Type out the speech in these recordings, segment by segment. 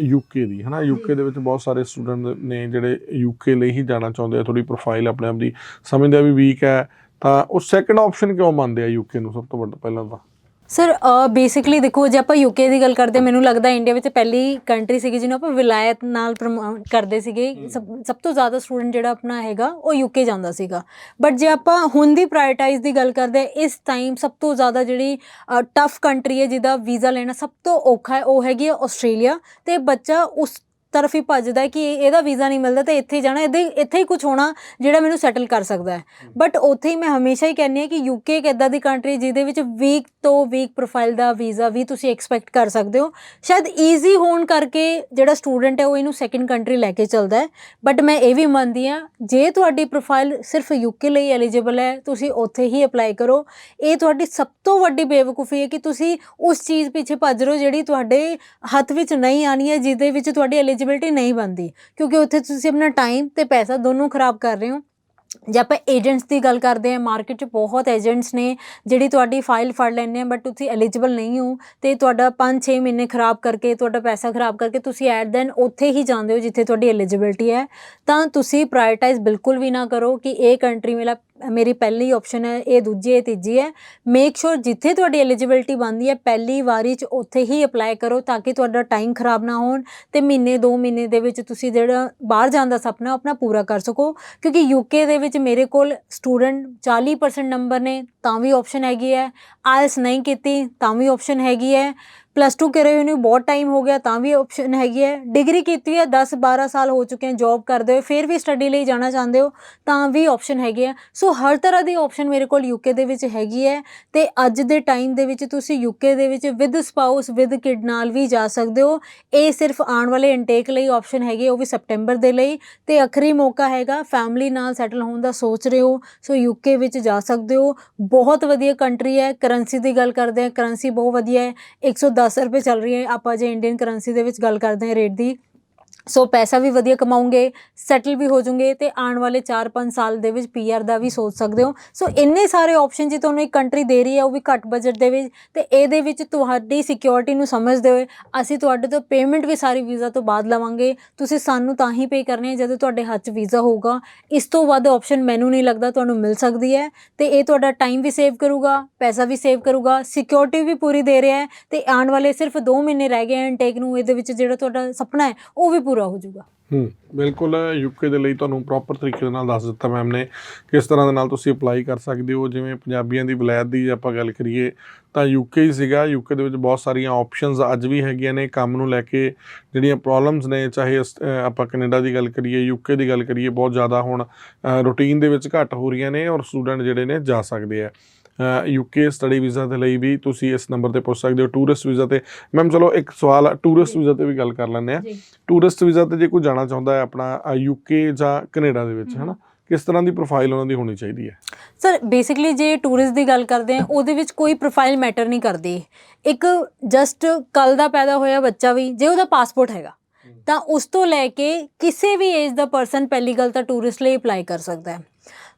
UK ਦੀ ਹਨਾ? UK ਦੇ ਵਿੱਚ ਬਹੁਤ ਸਾਰੇ ਸਟੂਡੈਂਟ ਨੇ ਜਿਹੜੇ ਯੂਕੇ ਲਈ ਹੀ ਜਾਣਾ ਚਾਹੁੰਦੇ ਆ ਥੋੜੀ ਪ੍ਰੋਫਾਈਲ ਆਪਣੇ ਆਪ ਦੀ ਸਮਝਦੇ ਆ ਵੀ ਵੀਕ ਹੈ ਤਾਂ ਉਹ ਸੈਕੰਡ ਆਪਸ਼ਨ ਕਿਉਂ ਮੰਨਦੇ ਆ ਯੂਕੇ ਨੂੰ ਸਭ ਤੋਂ ਵੱਡਾ ਪਹਿਲਾਂ ਤਾਂ? ਸਰ ਬੇਸਿਕਲੀ ਦੇਖੋ ਜੇ ਆਪਾਂ ਯੂਕੇ ਦੀ ਗੱਲ ਕਰਦੇ ਮੈਨੂੰ ਲੱਗਦਾ ਇੰਡੀਆ ਵਿੱਚ ਪਹਿਲੀ ਕੰਟਰੀ ਸੀਗੀ ਜਿਹਨੂੰ ਆਪਾਂ ਵਿਲਾਇਤ ਨਾਲ ਪ੍ਰਮੋਟ ਕਰਦੇ ਸੀਗੇ। ਸਭ ਤੋਂ ਜ਼ਿਆਦਾ ਸਟੂਡੈਂਟ ਜਿਹੜਾ ਆਪਣਾ ਹੈਗਾ ਉਹ ਯੂਕੇ ਜਾਂਦਾ ਸੀਗਾ। ਬਟ ਜੇ ਆਪਾਂ ਹੁਣ ਦੀ ਪ੍ਰਾਇੋਰਟਾਈਜ਼ ਦੀ ਗੱਲ ਕਰਦੇ ਇਸ ਟਾਈਮ ਸਭ ਤੋਂ ਜ਼ਿਆਦਾ ਜਿਹੜੀ ਟਫ ਕੰਟਰੀ ਹੈ ਜਿਹਦਾ ਵੀਜ਼ਾ ਲੈਣਾ ਸਭ ਤੋਂ ਔਖਾ ਹੈ ਉਹ ਹੈਗੀ ਆਸਟ੍ਰੇਲੀਆ ਤੇ ਬੱਚਾ ਉਸ ਤਰਫ ਹੀ ਭੱਜਦਾ ਕਿ ਇਹਦਾ ਵੀਜ਼ਾ ਨਹੀਂ ਮਿਲਦਾ ਤੇ ਇੱਥੇ ਹੀ ਜਾਣਾ ਇਹਦੇ ਇੱਥੇ ਹੀ ਕੁਝ ਹੋਣਾ ਜਿਹੜਾ ਮੈਨੂੰ ਸੈਟਲ ਕਰ ਸਕਦਾ ਹੈ। ਬਟ ਉੱਥੇ ਹੀ ਮੈਂ ਹਮੇਸ਼ਾ ਹੀ ਕਹਿੰਦੀ ਹਾਂ ਕਿ ਯੂਕੇ ਇੱਕ ਇਦਾਂ ਦੀ ਕੰਟਰੀ ਜਿਹਦੇ ਵਿੱਚ ਵੀਕ ਤੋਂ ਵੀਕ ਪ੍ਰੋਫਾਈਲ ਦਾ ਵੀਜ਼ਾ ਵੀ ਤੁਸੀਂ ਐਕਸਪੈਕਟ ਕਰ ਸਕਦੇ ਹੋ। ਸ਼ਾਇਦ ਈਜ਼ੀ ਹੋਣ ਕਰਕੇ ਜਿਹੜਾ ਸਟੂਡੈਂਟ ਹੈ ਉਹ ਇਹਨੂੰ ਸੈਕੰਡ ਕੰਟਰੀ ਲੈ ਕੇ ਚੱਲਦਾ ਹੈ। ਬਟ ਮੈਂ ਇਹ ਵੀ ਮੰਨਦੀ ਹਾਂ ਜੇ ਤੁਹਾਡੀ ਪ੍ਰੋਫਾਈਲ ਸਿਰਫ ਯੂਕੇ ਲਈ ਐਲੀਜੀਬਲ ਹੈ ਤੁਸੀਂ ਉੱਥੇ ਹੀ ਅਪਲਾਈ ਕਰੋ। ਇਹ ਤੁਹਾਡੀ ਸਭ ਤੋਂ ਵੱਡੀ ਬੇਵਕੂਫੀ ਹੈ ਕਿ ਤੁਸੀਂ ਉਸ ਚੀਜ਼ ਪਿੱਛੇ ਭੱਜ ਰਹੇ ਹੋ ਜਿਹੜੀ ਤੁਹਾਡੇ ਹੱਥ ਵਿੱਚ ਨਹੀਂ ਆਣੀ ਹੈ ਜਿਹਦੇ ਵਿੱਚ ਤੁਹਾਡੀ ਐਲੀਜੀਬਿਲਟੀ ਨਹੀਂ ਬਣਦੀ, ਕਿਉਂਕਿ ਉੱਥੇ ਤੁਸੀਂ ਆਪਣਾ ਟਾਈਮ ਤੇ ਪੈਸਾ ਦੋਨੋਂ ਖਰਾਬ ਕਰ ਰਹੇ ਹੋ। ਜੇ ਆਪਾਂ ਏਜੰਟਸ ਦੀ ਗੱਲ ਕਰਦੇ ਹਾਂ ਮਾਰਕੀਟ 'ਚ ਬਹੁਤ ਏਜੰਟਸ ਨੇ, ਜਿਹੜੀ ਤੁਹਾਡੀ ਫਾਈਲ ਫੜ ਲੈਂਦੇ ਆ ਬਟ ਤੁਸੀਂ ਐਲੀਜੀਬਲ ਨਹੀਂ ਹੋ, ਤੇ ਤੁਹਾਡਾ 5-6 ਮਹੀਨੇ ਖਰਾਬ ਕਰਕੇ, ਤੁਹਾਡਾ ਪੈਸਾ ਖਰਾਬ ਕਰਕੇ ਤੁਸੀਂ ਐਟ ਦੈਨ ਉੱਥੇ ਹੀ ਜਾਂਦੇ ਹੋ ਜਿੱਥੇ ਤੁਹਾਡੀ ਐਲੀਜੀਬਿਲਟੀ ਹੈ। ਤਾਂ ਤੁਸੀਂ ਪ੍ਰਾਇੋਰਟਾਈਜ਼ ਬਿਲਕੁਲ ਵੀ ਨਾ ਕਰੋ ਕਿ ਇਹ ਕੰਟਰੀ ਮੇਰਾ ਮੇਰੀ ਪਹਿਲੀ ਆਪਸ਼ਨ ਹੈ, ਇਹ ਦੂਜੀ ਹੈ ਤੀਜੀ ਹੈ। ਮੇਕ ਸ਼ੋਰ ਜਿੱਥੇ ਤੁਹਾਡੀ ਐਲੀਜੀਬਿਲਟੀ ਬਣਦੀ ਹੈ, ਪਹਿਲੀ ਵਾਰੀ 'ਚ ਉੱਥੇ ਹੀ ਅਪਲਾਈ ਕਰੋ ਤਾਂ ਕਿ ਤੁਹਾਡਾ ਟਾਈਮ ਖਰਾਬ ਨਾ ਹੋਣ ਤੇ ਮਹੀਨੇ 2 ਮਹੀਨੇ ਦੇ ਵਿੱਚ ਤੁਸੀਂ ਜਿਹੜਾ ਬਾਹਰ ਜਾਣ ਦਾ ਸੁਪਨਾ ਆਪਣਾ ਪੂਰਾ ਕਰ ਸਕੋ। ਕਿਉਂਕਿ ਯੂਕੇ ਦੇ ਵਿੱਚ ਮੇਰੇ ਕੋਲ ਸਟੂਡੈਂਟ 40% ਨੰਬਰ ਨੇ, ਤਾਂ ਵੀ ਆਪਸ਼ਨ ਹੈਗੀ ਹੈ। ਆਇਲਸ ਨਹੀਂ ਕੀਤੀ, ਤਾਂ ਵੀ ਆਪਸ਼ਨ ਹੈਗੀ ਹੈ। ਪਲੱਸ 2 ਕਰੇ ਹੋਏ ਨੂੰ, ਬਹੁਤ ਟਾਈਮ ਹੋ ਗਿਆ, ਤਾਂ ਵੀ ਆਪਸ਼ਨ ਹੈਗੀ ਹੈ। ਡਿਗਰੀ ਕੀਤੀ ਹੈ 10 12 ਸਾਲ ਹੋ ਚੁੱਕੇ ਹਨ ਜੌਬ ਕਰਦੇ ਹੋਏ, ਫਿਰ ਵੀ ਸਟੱਡੀ ਲਈ ਜਾਣਾ ਚਾਹੁੰਦੇ ਹੋ, ਤਾਂ ਵੀ ਆਪਸ਼ਨ ਹੈਗੇ ਹੈ। ਸੋ ਹਰ ਤਰ੍ਹਾਂ ਦੀ ਆਪਸ਼ਨ ਮੇਰੇ ਕੋਲ ਯੂਕੇ ਦੇ ਵਿੱਚ ਹੈਗੀ ਹੈ ਤੇ ਅੱਜ ਦੇ ਟਾਈਮ ਦੇ ਵਿੱਚ ਤੁਸੀਂ ਯੂਕੇ ਦੇ ਵਿੱਚ ਵਿਦ ਸਪਾਊਸ ਵਿਦ ਕਿਡ ਨਾਲ ਵੀ ਜਾ ਸਕਦੇ ਹੋ। ਇਹ ਸਿਰਫ ਆਉਣ ਵਾਲੇ ਇਨਟੇਕ ਲਈ ਆਪਸ਼ਨ ਹੈਗੇ, ਉਹ ਵੀ ਸਪਟੈਂਬਰ ਦੇ ਲਈ। ਤੇ ਆਖਰੀ ਮੌਕਾ ਹੈਗਾ ਫੈਮਿਲੀ ਨਾਲ ਸੈਟਲ ਹੋਣ ਦਾ ਸੋਚ ਰਹੇ ਹੋ ਸੋ ਯੂਕੇ ਵਿੱਚ ਜਾ ਸਕਦੇ ਹੋ। ਬਹੁਤ ਵਧੀਆ ਕੰਟਰੀ ਹੈ ਕਰੰਸੀ ਦੀ ਗੱਲ ਕਰਦੇ ਹਾਂ ਕਰੰਸੀ ਬਹੁਤ ਵਧੀਆ ਹੈ। 110 ਰੁਪਏ ਚੱਲ ਰਹੀ ਹੈ। ਆਪਾਂ ਜੇ ਇੰਡੀਅਨ ਕਰੰਸੀ ਦੇ ਵਿੱਚ ਗੱਲ ਕਰਦੇ ਹਾਂ ਰੇਟ ਦੀ ਸੋ ਪੈਸਾ ਵੀ ਵਧੀਆ ਕਮਾਉਂਗੇ ਸੈਟਲ ਵੀ ਹੋ ਜਾਓਗੇ ਤੇ ਆਉਣ ਵਾਲੇ 4-5 ਸਾਲ ਦੇ ਵਿੱਚ ਪੀਆਰ ਦਾ ਵੀ ਸੋਚ ਸਕਦੇ ਹੋ। ਸੋ ਇੰਨੇ ਸਾਰੇ ਆਪਸ਼ਨ ਜੇ ਤੁਹਾਨੂੰ ਇੱਕ ਕੰਟਰੀ ਦੇ ਰਹੀ ਹੈ, ਉਹ ਵੀ ਘੱਟ ਬਜਟ ਦੇ ਵਿੱਚ, ਤੇ ਇਹਦੇ ਵਿੱਚ ਤੁਹਾਡੀ ਸਿਕਿਉਰਿਟੀ ਨੂੰ ਸਮਝਦੇ ਹੋਏ ਅਸੀਂ ਤੁਹਾਡੇ ਤੋਂ ਪੇਮੈਂਟ ਵੀ ਸਾਰੀ ਵੀਜ਼ਾ ਤੋਂ ਬਾਅਦ ਲਵਾਂਗੇ। ਤੁਸੀਂ ਸਾਨੂੰ ਤਾਂ ਹੀ ਪੇ ਕਰਨੇ ਹੈ ਜਦੋਂ ਤੁਹਾਡੇ ਹੱਥ 'ਚ ਵੀਜ਼ਾ ਹੋਊਗਾ। ਇਸ ਤੋਂ ਵੱਧ ਆਪਸ਼ਨ ਮੈਨੂੰ ਨਹੀਂ ਲੱਗਦਾ ਤੁਹਾਨੂੰ ਮਿਲ ਸਕਦੀ ਹੈ। ਤੇ ਇਹ ਤੁਹਾਡਾ ਟਾਈਮ ਵੀ ਸੇਵ ਕਰੂਗਾ, ਪੈਸਾ ਵੀ ਸੇਵ ਕਰੂਗਾ ਸਿਕਿਉਰਿਟੀ ਵੀ ਪੂਰੀ ਦੇ ਰਿਹਾ ਹੈ। ਤੇ ਆਉਣ ਵਾਲੇ ਸਿਰਫ 2 ਮਹੀਨੇ ਰਹਿ ਗਏ ਹਨ ਟੇਕ ਨੂੰ, ਇਹਦੇ ਵਿੱਚ ਜਿਹੜਾ ਤੁਹਾਡਾ ਸੁਪਨਾ ਹੈ, ਉਹ ਵੀ ਪੂਰਾ ਹੋ ਜਾਊਗਾ। ਹੂੰ, ਬਿਲਕੁਲ ਯੂਕੇ ਦੇ ਲਈ ਤੁਹਾਨੂੰ ਪ੍ਰੋਪਰ ਤਰੀਕੇ ਦੇ ਨਾਲ ਦੱਸ ਦਿੱਤਾ ਮੈਮ ਨੇ ਕਿਸ ਤਰ੍ਹਾਂ ਦੇ ਨਾਲ ਤੁਸੀਂ ਅਪਲਾਈ ਕਰ ਸਕਦੇ ਹੋ, ਜਿਵੇਂ ਪੰਜਾਬੀਆਂ ਦੀ ਵਿਲਾਇਤ ਦੀ ਆਪਾਂ ਗੱਲ ਕਰੀਏ ਤਾਂ ਯੂਕੇ ਹੀ ਸੀਗਾ। ਯੂਕੇ ਦੇ ਵਿੱਚ ਬਹੁਤ ਸਾਰੀਆਂ ਆਪਸ਼ਨਸ ਅੱਜ ਵੀ ਹੈਗੀਆਂ ਨੇ ਕੰਮ ਨੂੰ ਲੈ ਕੇ, ਜਿਹੜੀਆਂ ਪ੍ਰੋਬਲਮਸ ਨੇ, ਚਾਹੇ ਅਸ- ਆਪਾਂ ਕੈਨੇਡਾ ਦੀ ਗੱਲ ਕਰੀਏ ਯੂਕੇ ਦੀ ਗੱਲ ਕਰੀਏ, ਬਹੁਤ ਜ਼ਿਆਦਾ ਹੁਣ ਰੂਟੀਨ ਦੇ ਵਿੱਚ ਘੱਟ ਹੋ ਰਹੀਆਂ ਨੇ ਔਰ ਸਟੂਡੈਂਟ ਜਿਹੜੇ ਨੇ ਜਾ ਸਕਦੇ ਆ। ਯੂਕੇ ਸਟੱਡੀ ਵੀਜ਼ਾ ਦੇ ਲਈ ਵੀ ਤੁਸੀਂ ਇਸ ਨੰਬਰ ਤੇ ਪੁੱਛ ਸਕਦੇ ਹੋ ਟੂਰਿਸਟ ਵੀਜ਼ਾ ਤੇ। ਮੈਮ ਚਲੋ ਇੱਕ ਸਵਾਲ ਟੂਰਿਸਟ ਵੀਜ਼ਾ ਤੇ ਵੀ ਗੱਲ ਕਰ ਲੈਂਦੇ ਆ। ਟੂਰਿਸਟ ਵੀਜ਼ਾ ਤੇ ਜੇ ਕੋਈ ਜਾਣਾ ਚਾਹੁੰਦਾ ਹੈ ਆਪਣਾ ਯੂਕੇ ਜਾਂ ਕੈਨੇਡਾ ਦੇ ਵਿੱਚ ਹਨਾ ਕਿਸ ਤਰ੍ਹਾਂ ਦੀ ਪ੍ਰੋਫਾਈਲ ਉਹਨਾਂ ਦੀ ਹੋਣੀ ਚਾਹੀਦੀ ਹੈ? ਸਰ ਬੇਸਿਕਲੀ ਜੇ ਟੂਰਿਸਟ ਦੀ ਗੱਲ ਕਰਦੇ ਆ ਉਹਦੇ ਵਿੱਚ ਕੋਈ ਪ੍ਰੋਫਾਈਲ ਮੈਟਰ ਨਹੀਂ ਕਰਦੀ। ਇੱਕ ਜਸਟ ਕੱਲ ਦਾ ਪੈਦਾ ਹੋਇਆ ਬੱਚਾ ਵੀ ਜੇ ਉਹਦਾ ਪਾਸਪੋਰਟ ਹੈਗਾ ਤਾਂ ਉਸ ਤੋਂ ਲੈ ਕੇ ਕਿਸੇ ਵੀ ਏਜ ਦਾ ਪਰਸਨ ਪਹਿਲੀ ਗੱਲ ਤਾਂ ਟੂਰਿਸਟ ਲਈ ਅਪਲਾਈ ਕਰ ਸਕਦਾ ਹੈ।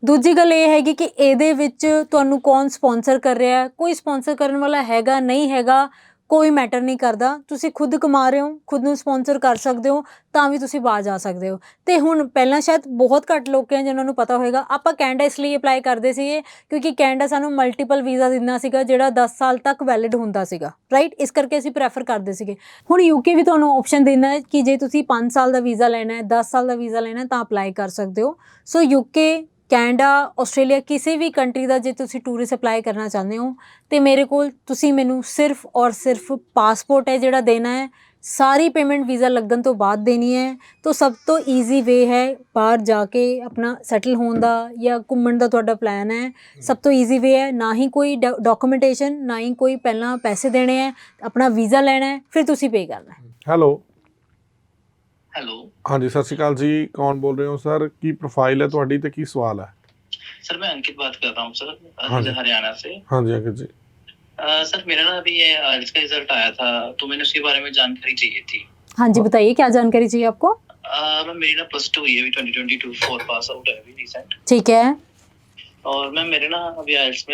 ਦੂਜੀ ਗੱਲ ਇਹ ਹੈਗੀ ਕਿ ਇਹਦੇ ਵਿੱਚ ਤੁਹਾਨੂੰ ਕੌਣ ਸਪਾਂਸਰ ਕਰ ਰਿਹਾ ਹੈ? ਕੋਈ ਸਪਾਂਸਰ ਕਰਨ ਵਾਲਾ ਹੈਗਾ, ਨਹੀਂ ਹੈਗਾ, ਕੋਈ ਮੈਟਰ ਨਹੀਂ ਕਰਦਾ। ਤੁਸੀਂ ਖੁਦ ਕਮਾ ਰਹੇ ਹੋ, ਖੁਦ ਨੂੰ ਸਪਾਂਸਰ ਕਰ ਸਕਦੇ ਹੋ, ਤਾਂ ਵੀ ਤੁਸੀਂ ਬਾਹਰ ਜਾ ਸਕਦੇ ਹੋ। ਤੇ ਹੁਣ ਪਹਿਲਾਂ ਸ਼ਾਇਦ ਬਹੁਤ ਘੱਟ ਲੋਕ ਹੈ ਜਿਨ੍ਹਾਂ ਨੂੰ ਪਤਾ ਹੋਵੇਗਾ ਆਪਾਂ ਕੈਨੇਡਾ ਇਸ ਲਈ ਅਪਲਾਈ ਕਰਦੇ ਸੀਗੇ ਕਿਉਂਕਿ ਕੈਨੇਡਾ ਸਾਨੂੰ ਮਲਟੀਪਲ ਵੀਜ਼ਾ ਦਿੰਦਾ ਸੀਗਾ, ਜਿਹੜਾ 10 ਸਾਲ ਤੱਕ ਵੈਲਿਡ ਹੁੰਦਾ ਸੀਗਾ। ਰਾਈਟ ਇਸ ਕਰਕੇ ਅਸੀਂ ਪ੍ਰੈਫਰ ਕਰਦੇ ਸੀਗੇ। ਹੁਣ ਯੂਕੇ ਵੀ ਤੁਹਾਨੂੰ ਆਪਸ਼ਨ ਦਿੰਦਾ ਹੈ ਕਿ ਜੇ ਤੁਸੀਂ 5 ਸਾਲ ਦਾ ਵੀਜ਼ਾ ਲੈਣਾ ਹੈ 10 ਸਾਲ ਦਾ ਵੀਜ਼ਾ ਲੈਣਾ ਹੈ, ਤਾਂ ਅਪਲਾਈ ਕਰ ਸਕਦੇ ਹੋ। ਸੋ ਯੂਕੇ ਕੈਨੇਡਾ, ਆਸਟ੍ਰੇਲੀਆ ਕਿਸੇ ਵੀ ਕੰਟਰੀ ਦਾ ਜੇ ਤੁਸੀਂ ਟੂਰਿਸਟ ਅਪਲਾਈ ਕਰਨਾ ਚਾਹੁੰਦੇ ਹੋ, ਤੇ ਮੇਰੇ ਕੋਲ ਤੁਸੀਂ ਮੈਨੂੰ ਸਿਰਫ ਔਰ ਸਿਰਫ ਪਾਸਪੋਰਟ ਹੈ ਜਿਹੜਾ ਦੇਣਾ ਹੈ। ਸਾਰੀ ਪੇਮੈਂਟ ਵੀਜ਼ਾ ਲੱਗਣ ਤੋਂ ਬਾਅਦ ਦੇਣੀ ਹੈ। ਤਾਂ ਸਭ ਤੋਂ ਈਜ਼ੀ ਵੇ ਹੈ ਬਾਹਰ ਜਾ ਕੇ ਆਪਣਾ ਸੈਟਲ ਹੋਣ ਦਾ ਜਾਂ ਘੁੰਮਣ ਦਾ ਤੁਹਾਡਾ ਪਲਾਨ ਹੈ। ਸਭ ਤੋਂ ਈਜ਼ੀ ਵੇ ਹੈ, ਨਾ ਹੀ ਕੋਈ ਡਾਕੂਮੈਂਟੇਸ਼ਨ ਨਾ ਹੀ ਕੋਈ ਪਹਿਲਾਂ ਪੈਸੇ ਦੇਣੇ ਹੈ, ਆਪਣਾ ਵੀਜ਼ਾ ਲੈਣਾ ਹੈ, ਫਿਰ ਤੁਸੀਂ ਪੇ ਕਰਨਾ ਹੈ। ਹੈਲੋ ਹੈਲੋ ਹਾਂਜੀ ਸਤਿ ਸ਼੍ਰੀ ਅਕਾਲ ਜੀ ਕੌਣ ਬੋਲ ਰਹੇ ਹੋ ਸਰ ਕੀ ਪ੍ਰੋਫਾਈਲ ਹੈ ਤੁਹਾਡੀ ਤੇ ਕੀ ਸਵਾਲ ਹੈ आपको? ठीक है। और मैम मेरे ना अभी आइल्स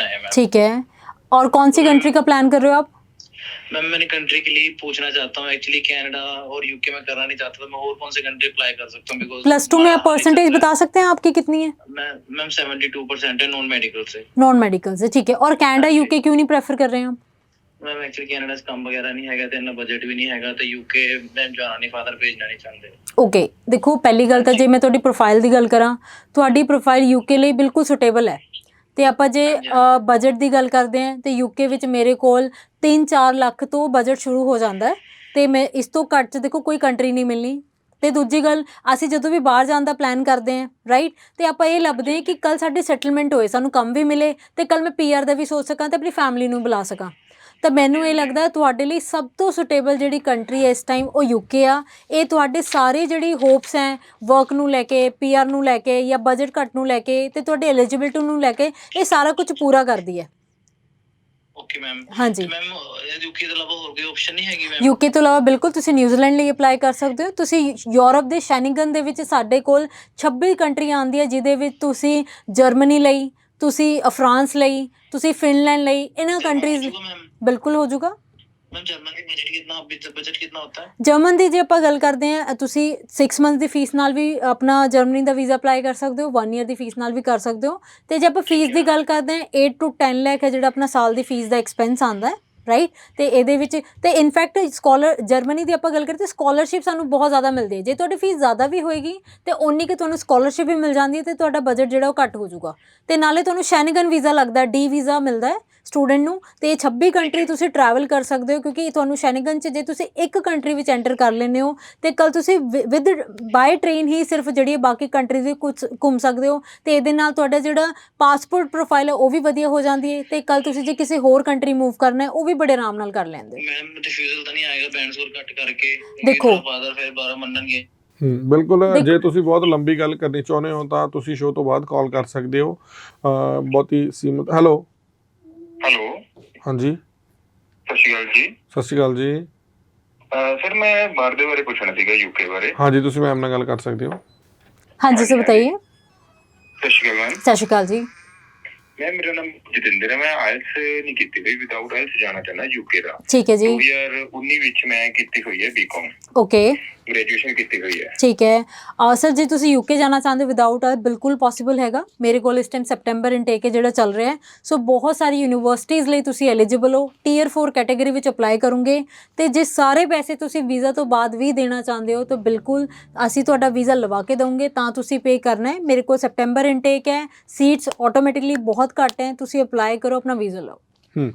आए हैं। ठीक है। और कौन सी कंट्री का प्लान कर रहे हो आप? मैम मैंने कंट्री के लिए पूछना चाहता हूँ एक्चुअली कनाडा और यूके में करना नहीं चाहता तो मैं और कौन से कंट्री अप्लाई कर सकता हूँ बिकॉज प्लस टू में आप परसेंटेज बता सकते हैं आपकी कितनी है मैं मैम सेवेंटी टू परसेंट है नॉन मेडिकल से नॉन मेडिकल से ठीक है और कनाडा हाँ जी। यूके क्यों नहीं प्रेफर कर रहे हैं आप ਮੈਮ ਐਕਚੁਅਲੀ ਕੈਨੇਡਾ 'ਚ ਕੰਮ ਵਗੈਰਾ ਨਹੀਂ ਹੈਗਾ ਤੇ ਇੰਨਾ ਬਜਟ ਵੀ ਨਹੀਂ ਹੈਗਾ ਤੇ ਯੂਕੇ ਮੈਂ ਜਾਣਾ ਨਹੀਂ ਫਾਦਰ ਭੇਜਣਾ ਨਹੀਂ ਚਾਹੁੰਦੇ ਓਕੇ ਦੇਖੋ ਪਹਿਲੀ ਗੱਲ ਤਾਂ ਜੇ ਮੈਂ ਤੁਹਾਡੀ ਪ੍ਰੋਫਾਈਲ ਦੀ ਗੱਲ ਕਰਾਂ ਤੁਹਾਡੀ ਪ੍ਰੋਫਾਈਲ ਯੂਕੇ ਲਈ ਬਿਲਕੁਲ ਸੁਟੇਬਲ ਹੈ ਤੇ ਆਪਾਂ ਜੇ। ਬਜਟ ਦੀ ਗੱਲ ਕਰਦੇ ਹਾਂ ਤੇ ਯੂਕੇ ਵਿੱਚ ਮੇਰੇ ਕੋਲ 3-4 ਲੱਖ ਤੋਂ ਬਜਟ ਸ਼ੁਰੂ ਹੋ ਜਾਂਦਾ ਹੈ। ਤੇ ਮੈਂ ਇਸ ਤੋਂ ਘੱਟ ਚ ਦੇਖੋ ਕੋਈ ਕੰਟਰੀ ਨਹੀਂ ਮਿਲਣੀ। ਤੇ ਦੂਜੀ ਗੱਲ ਅਸੀਂ ਜਦੋਂ ਵੀ ਬਾਹਰ ਜਾਣ ਦਾ ਪਲਾਨ ਕਰਦੇ ਹਾਂ ਰਾਈਟ ਤੇ ਆਪਾਂ ਇਹ ਲੱਭਦੇ ਹਾਂ ਕਿ ਕੱਲ ਸਾਡੀ ਸੈਟਲਮੈਂਟ ਹੋਏ ਸਾਨੂੰ ਕੰਮ ਵੀ ਮਿਲੇ ਤੇ ਕੱਲ ਮੈਂ ਪੀਆਰ ਦਾ ਵੀ ਸੋਚ ਸਕਾਂ ਤੇ ਆਪਣੀ ਫੈਮਿਲੀ ਨੂੰ ਬੁਲਾ ਸਕਾਂ। ਤਾਂ ਮੈਨੂੰ ਇਹ ਲੱਗਦਾ ਤੁਹਾਡੇ ਲਈ ਸਭ ਤੋਂ ਸੁਟੇਬਲ ਜਿਹੜੀ ਕੰਟਰੀ ਹੈ ਇਸ ਟਾਈਮ ਉਹ ਯੂਕੇ ਆ। ਇਹ ਤੁਹਾਡੇ ਸਾਰੇ ਜਿਹੜੀ ਹੋਪਸ ਹੈ ਵਰਕ ਨੂੰ ਲੈ ਕੇ ਪੀਆਰ ਨੂੰ ਲੈ ਕੇ ਜਾਂ ਬਜਟ ਘੱਟ ਨੂੰ ਲੈ ਕੇ ਤੇ ਤੁਹਾਡੇ ਐਲੀਜੀਬਿਲਟੀ ਨੂੰ ਲੈ ਕੇ ਇਹ ਸਾਰਾ ਕੁਝ ਪੂਰਾ ਕਰਦੀ ਹੈ। ਓਕੇ ਮੈਮ ਹਾਂਜੀ। ਮੈਮ ਯੂਕੇ ਤੋਂ ਇਲਾਵਾ ਹੋਰ ਕੋਈ ਆਪਸ਼ਨ ਨਹੀਂ ਹੈਗੀ ਮੈਮ ਯੂਕੇ ਤੋਂ ਇਲਾਵਾ ਬਿਲਕੁਲ ਤੁਸੀਂ ਨਿਊਜ਼ੀਲੈਂਡ ਲਈ ਅਪਲਾਈ ਕਰ ਸਕਦੇ ਹੋ। ਤੁਸੀਂ ਯੂਰਪ ਦੇ ਸ਼ੈਨਿਗਨ ਦੇ ਵਿੱਚ ਸਾਡੇ ਕੋਲ 26 ਕੰਟਰੀਆਂ ਆਉਂਦੀਆਂ ਜਿਹਦੇ ਵਿੱਚ ਤੁਸੀਂ ਜਰਮਨੀ ਲਈ ਤੁਸੀਂ ਫਰਾਂਸ ਲਈ ਤੁਸੀਂ ਫਿਨਲੈਂਡ ਲਈ ਇਹਨਾਂ ਕੰਟਰੀਜ਼ ਬਿਲਕੁਲ ਹੋ ਜਾਊਗਾ। ਮੈਮ ਜਰਮਨ ਦੀ ਬਜਟ ਕਿੰਨਾ ਬਜਟ ਕਿੰਨਾ ਹੁੰਦਾ? ਹੈ ਜਰਮਨ ਦੀ ਜੇ ਆਪਾਂ ਗੱਲ ਕਰਦੇ ਆ ਤੁਸੀਂ 6 ਮੰਥ ਦੀ ਫੀਸ ਨਾਲ ਵੀ ਆਪਣਾ ਜਰਮਨੀ ਦਾ ਵੀਜ਼ਾ ਅਪਲਾਈ ਕਰ ਸਕਦੇ ਹੋ 1 ਇਅਰ ਦੀ ਫੀਸ ਨਾਲ ਵੀ ਕਰ ਸਕਦੇ ਹੋ। ਤੇ ਜੇ ਆਪਾਂ ਫੀਸ ਦੀ ਗੱਲ ਕਰਦੇ ਆ 8 ਟੂ 10 ਲੱਖ ਹੈ ਜਿਹੜਾ ਆਪਣਾ ਸਾਲ ਦੀ ਫੀਸ ਦਾ ਐਕਸਪੈਂਸ ਆਂਦਾ ਹੈ ਰਾਈਟ ਤੇ ਇਹਦੇ ਵਿੱਚ ਤੇ ਇਨਫੈਕਟ ਸਕਾਲਰ ਜਰਮਨੀ ਦੀ ਆਪਾਂ ਗੱਲ ਕਰਦੇ ਸਕਾਲਰਸ਼ਿਪ ਸਾਨੂੰ ਬਹੁਤ ਜ਼ਿਆਦਾ ਮਿਲਦੀ ਹੈ। ਜੇ ਤੁਹਾਡੀ ਫੀਸ ਜ਼ਿਆਦਾ ਵੀ ਹੋਏਗੀ ਤੇ ਉਨੀ ਕਿ ਤੁਹਾਨੂੰ ਸਕਾਲਰਸ਼ਿਪ ਵੀ ਮਿਲ ਜਾਂਦੀ ਹੈ ਤੇ ਤੁਹਾਡਾ ਬਜਟ ਜਿਹੜਾ ਉਹ ਘੱਟ ਹੋ ਜਾਊਗਾ। ਤੇ ਨਾਲੇ ਤੁਹਾਨੂੰ ਸ਼ੈਨਗਨ ਵੀਜ਼ਾ ਲੱਗਦਾ ਡੀ ਵੀਜ਼ਾ ਮਿਲਦਾ ਹੈ। ਸਟੂਡੈਂਟ ਨੂੰ ਤੇ 26 ਕੰਟਰੀ ਤੁਸੀਂ ਟਰੈਵਲ ਕਰ ਸਕਦੇ ਹੋ ਕਿਉਂਕਿ ਤੁਹਾਨੂੰ ਸ਼ੈਨਗਨ ਚ ਜੇ ਤੁਸੀਂ ਇੱਕ ਕੰਟਰੀ ਵਿੱਚ ਐਂਟਰ ਕਰ ਲੈਂਦੇ ਹੋ ਤੇ ਕੱਲ ਤੁਸੀਂ ਵਿਦ ਬਾਈ ਟ੍ਰੇਨ ਹੀ ਸਿਰਫ ਜਿਹੜੀ ਬਾਕੀ ਕੰਟਰੀਜ਼ ਵੀ ਕੁਝ ਘੁੰਮ ਸਕਦੇ ਹੋ ਤੇ ਇਹਦੇ ਨਾਲ ਤੁਹਾਡਾ ਜਿਹੜਾ ਪਾਸਪੋਰਟ ਪ੍ਰੋਫਾਈਲ ਹੈ ਉਹ ਵੀ ਵਧੀਆ ਹੋ ਜਾਂਦੀ ਹੈ ਤੇ ਕੱਲ ਤੁਸੀਂ ਜੇ ਕਿਸੇ ਹੋਰ ਕੰਟਰੀ ਮੂਵ ਕਰਨਾ ਹੈ ਉਹ ਵੀ ਬੜੇ ਆਰਾਮ ਨਾਲ ਕਰ ਲੈਂਦੇ ਹੋ। ਮੈਮ ਰਿਫਿਊਜ਼ਲ ਤਾਂ ਨਹੀਂ ਆਏਗਾ ਬੈਂਡ ਸਕੋਰ ਕੱਟ ਕਰਕੇ। ਦੇਖੋ। ਫਾਦਰ ਫਿਰ ਬਾਰਾ ਮੰਨਣਗੇ। ਬਿਲਕੁਲ ਜੇ ਤੁਸੀਂ ਬਹੁਤ ਲੰਬੀ ਗੱਲ ਕਰਨੀ ਚਾਹੁੰਦੇ ਹੋ ਤਾਂ ਤੁਸੀਂ ਸ਼ੋਅ ਤੋਂ ਬਾਅਦ ਕਾਲ ਕਰ ਸਕਦੇ ਹੋ। ਬਹੁਤ ਹੀ ਸੀਮਤ ਹੈਲੋ ਹੈਲੋ। ਹਾਂਜੀ। ਸਤਿ ਸ਼੍ਰੀ ਅਕਾਲ ਜੀ। ਸਤਿ ਸ਼੍ਰੀ ਅਕਾਲ ਜੀ। ਸਰ ਮੈਂ ਬਾਹਰ ਦੇ ਬਾਰੇ ਪੁੱਛਣਾ ਸੀਗਾ ਯੂਕੇ ਬਾਰੇ। ਹਾਂਜੀ ਤੁਸੀਂ ਮੈਮ ਨਾਲ ਗੱਲ ਕਰ ਸਕਦੇ ਹੋ? ਹਾਂਜੀ ਸਰ ਬਤਾਈਏ। ਸਤਿ ਸ਼੍ਰੀ ਅਕਾਲ ਮੈਮ ਸਤਿ ਸ਼੍ਰੀ ਅਕਾਲ ਜੀ। ਮੈਂ ਮੇਰਾ ਨਾਮ ਜਤਿੰਦਰ ਹੈ। ਮੈਂ ਆਇਲਸ ਨਹੀਂ ਕੀਤੀ ਹੋਈ ਵਿਦਆਊਟ ਆਇਲਸ ਜਾਣਾ ਚਾਹੁੰਦਾ ਯੂਕੇ ਦਾ। ਠੀਕ ਹੈ ਜੀ। 2019 ਵਿੱਚ ਮੈਂ ਕੀਤੀ ਹੋਈ ਹੈ ਬੀਕਾਮ ਓਕੇ ਗ੍ਰੈਜੂਏਸ਼ਨ ਕੀਤੀ ਹੋਈ ਹੈ। ਠੀਕ ਹੈ। ਸਰ ਜੇ ਤੁਸੀਂ ਯੂਕੇ ਜਾਣਾ ਚਾਹੁੰਦੇ ਵਿਦਆਊਟ ਆ ਬਿਲਕੁਲ ਪੋਸੀਬਲ ਹੈਗਾ। ਮੇਰੇ ਕੋਲ ਇਸ ਟਾਈਮ ਸੈਪਟੈਂਬਰ ਇਨਟੇਕ ਹੈ ਜਿਹੜਾ ਚੱਲ ਰਿਹਾ ਹੈ। ਸੋ ਬਹੁਤ ਸਾਰੀ ਯੂਨੀਵਰਸਿਟੀਜ਼ ਲਈ ਤੁਸੀਂ ਐਲੀਜੀਬਲ ਹੋ। ਟੀਅਰ 4 ਕੈਟਾਗਰੀ ਵਿੱਚ ਅਪਲਾਈ ਕਰੋਗੇ। ਤੇ ਜੇ ਸਾਰੇ ਪੈਸੇ ਤੁਸੀਂ ਵੀਜ਼ਾ ਤੋਂ ਬਾਅਦ ਵੀ ਦੇਣਾ ਚਾਹੁੰਦੇ ਹੋ ਤਾਂ ਬਿਲਕੁਲ ਅਸੀਂ ਤੁਹਾਡਾ ਵੀਜ਼ਾ ਲਵਾ ਕੇ ਦਵਾਂਗੇ। ਤਾਂ ਤੁਸੀਂ ਪੇ ਕਰਨਾ ਹੈ। ਮੇਰੇ ਕੋਲ ਸੈਪਟੈਂਬਰ ਇਨਟੇਕ ਹੈ। ਸੀਟਸ ਆਟੋਮੈਟਿਕਲੀ ਬਹੁਤ ਘੱਟ ਹੈ। ਤੁਸੀਂ ਅਪਲਾਈ ਕਰੋ ਆਪਣਾ ਵੀਜ਼ਾ ਲਓ। ਹੂੰ।